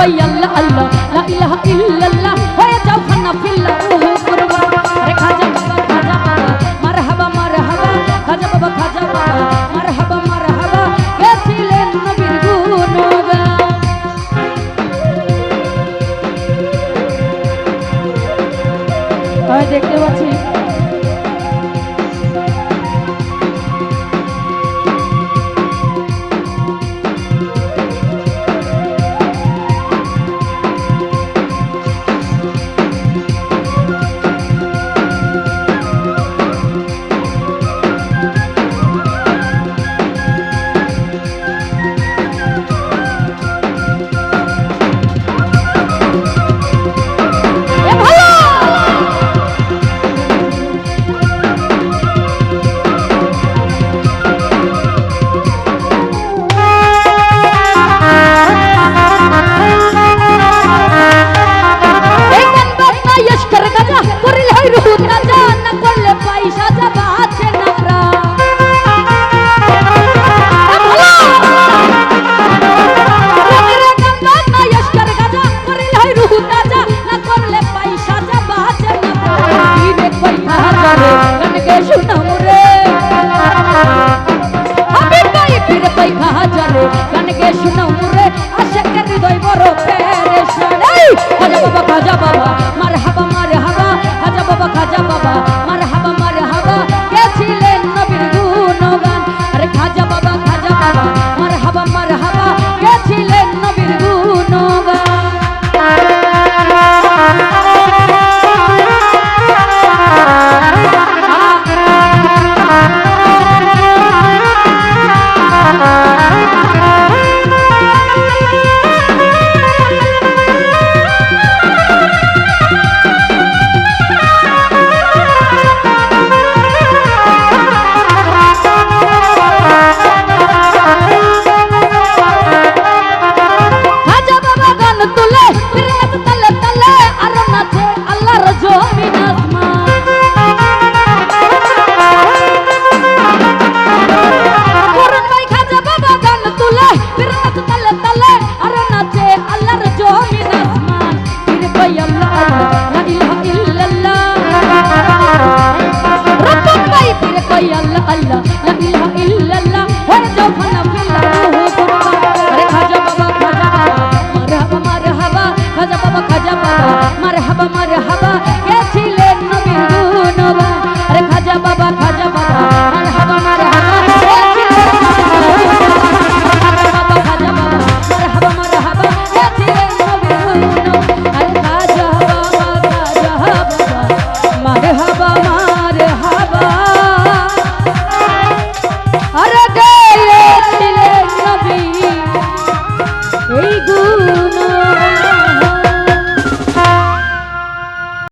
হই আল্লাহ আল্লাহ, লা ইলাহা ইল্লাল্লাহ, হয়ে যাও খানা ফিল্লা উহু কুরবা আরে খাজা খাজা বাবা, মারহাবা মারহাবা, খাজা বাবা, খাজা দেখতে পাচ্ছি। মানে গানকে শুনাও মুরে আশেকের হৃদয় বড় পেরেশান এই হাজা বাবা, খাজা বাবা, মারহাবা মারহাবা। হাজা বাবা, খাজা বাবা